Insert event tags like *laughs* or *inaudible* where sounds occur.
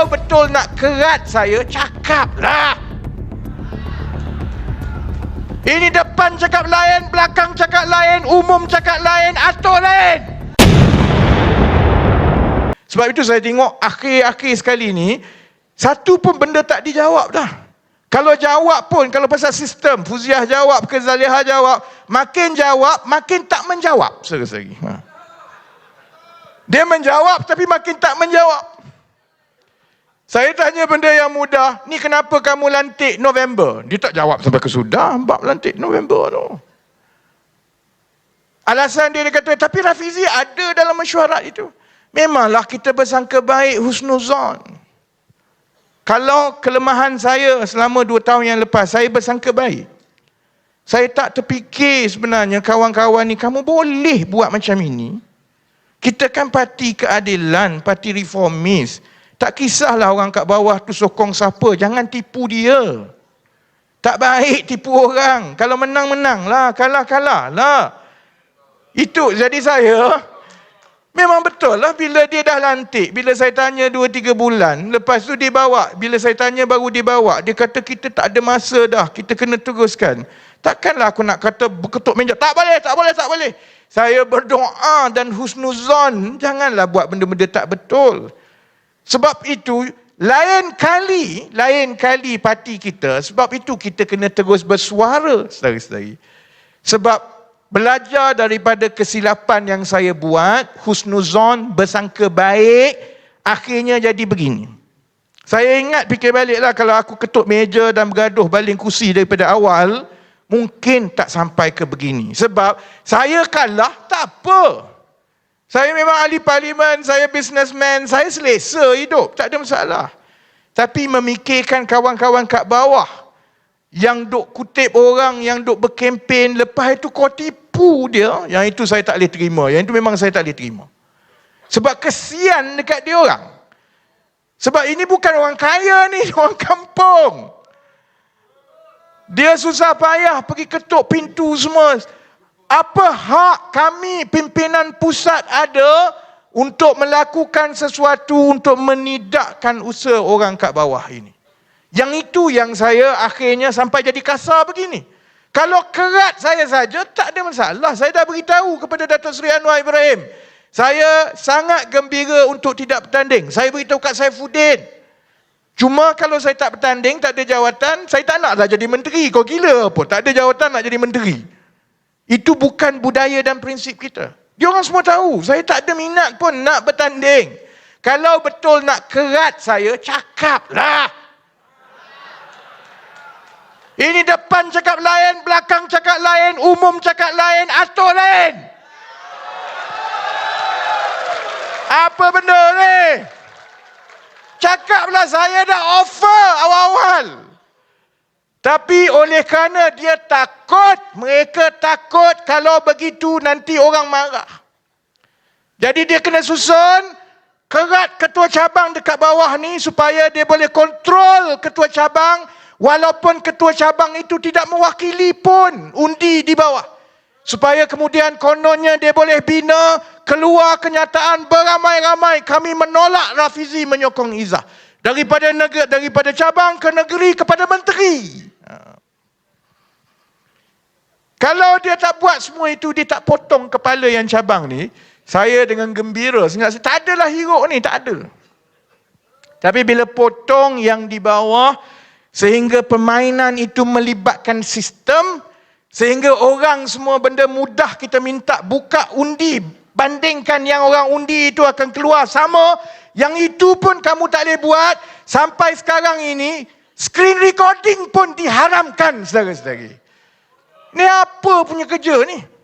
Kalau betul nak kerat saya, cakaplah. Ini depan cakap lain, belakang cakap lain, umum cakap lain, atur lain. Sebab itu saya tengok akhir-akhir sekali ni, satu pun benda tak dijawab dah. Kalau jawab pun, kalau pasal sistem, Fuziah jawab ke Zaliha jawab, makin jawab, makin tak menjawab. Lagi. Ha. Dia menjawab tapi makin tak menjawab. Saya tanya benda yang mudah, ni kenapa kamu lantik November? Dia tak jawab sampai ke sudah, bab lantik November tu. Alasan dia, dia kata, tapi Rafizi ada dalam mesyuarat itu. Memanglah kita bersangka baik husnuzon. Kalau kelemahan saya selama dua tahun yang lepas, saya bersangka baik. Saya tak terfikir sebenarnya kawan-kawan ni, kamu boleh buat macam ini. Kita kan parti keadilan, parti reformis. Tak kisahlah orang kat bawah tu sokong siapa. Jangan tipu dia. Tak baik tipu orang. Kalau menang, menang lah. Kalah, kalah lah. Itu jadi saya. Memang betul lah bila dia dah lantik. Bila saya tanya 2-3 bulan. Lepas tu dia bawa. Bila saya tanya baru dia bawa. Dia kata kita tak ada masa dah. Kita kena teruskan. Takkanlah aku nak kata berketuk meja. Tak boleh, tak boleh, tak boleh. Saya berdoa dan husnuzon. Janganlah buat benda-benda tak betul. Sebab itu lain kali, lain kali parti kita, sebab itu kita kena terus bersuara, saudara-saudari. Sebab belajar daripada kesilapan yang saya buat, husnuzon, bersangka baik, akhirnya jadi begini. Saya ingat fikir baliklah kalau aku ketuk meja dan bergaduh baling kursi daripada awal, mungkin tak sampai ke begini. Sebab saya kalah, tak apa. Saya memang ahli parlimen, saya businessman, saya selesa hidup, tak ada masalah. Tapi memikirkan kawan-kawan kat bawah yang duk kutip orang, yang duk berkempen, lepas itu kau tipu dia, yang itu saya tak boleh terima. Yang itu memang saya tak boleh terima. Sebab kesian dekat dia orang. Sebab ini bukan orang kaya ni, *laughs* orang kampung. Dia susah payah pergi ketuk pintu semua apa hak kami pimpinan pusat ada untuk melakukan sesuatu untuk menidakkan usaha orang kat bawah ini. Yang itu yang saya akhirnya sampai jadi kasar begini. Kalau kerat saya saja tak ada masalah. Saya dah beritahu kepada Datuk Seri Anwar Ibrahim. Saya sangat gembira untuk tidak bertanding. Saya beritahu kat Saifuddin. Cuma kalau saya tak bertanding, tak ada jawatan, saya tak naklah jadi menteri. Kau gila apa? Tak ada jawatan nak jadi menteri. Itu bukan budaya dan prinsip kita. Dia orang semua tahu. Saya tak ada minat pun nak bertanding. Kalau betul nak kerat saya, cakaplah. Ini depan cakap lain, belakang cakap lain, umum cakap lain, atur lain. Apa benda ni? Cakaplah saya dah offer awal-awal. Tapi oleh kerana dia takut, mereka takut kalau begitu nanti orang marah. Jadi dia kena susun kerat ketua cabang dekat bawah ni supaya dia boleh kontrol ketua cabang walaupun ketua cabang itu tidak mewakili pun undi di bawah. Supaya kemudian kononnya dia boleh bina keluar kenyataan beramai-ramai kami menolak Rafizi menyokong Izzah. Daripada negeri, daripada cabang ke negeri kepada menteri. Kalau dia tak buat semua itu, dia tak potong kepala yang cabang ni, saya dengan gembira, saya tak adalah hero ni, tak ada. Tapi bila potong yang di bawah, sehingga permainan itu melibatkan sistem, sehingga orang semua benda mudah kita minta buka undi, bandingkan yang orang undi itu akan keluar sama, yang itu pun kamu tak boleh buat, sampai sekarang ini, screen recording pun diharamkan saudara-saudari. Ni apa punya kerja ni?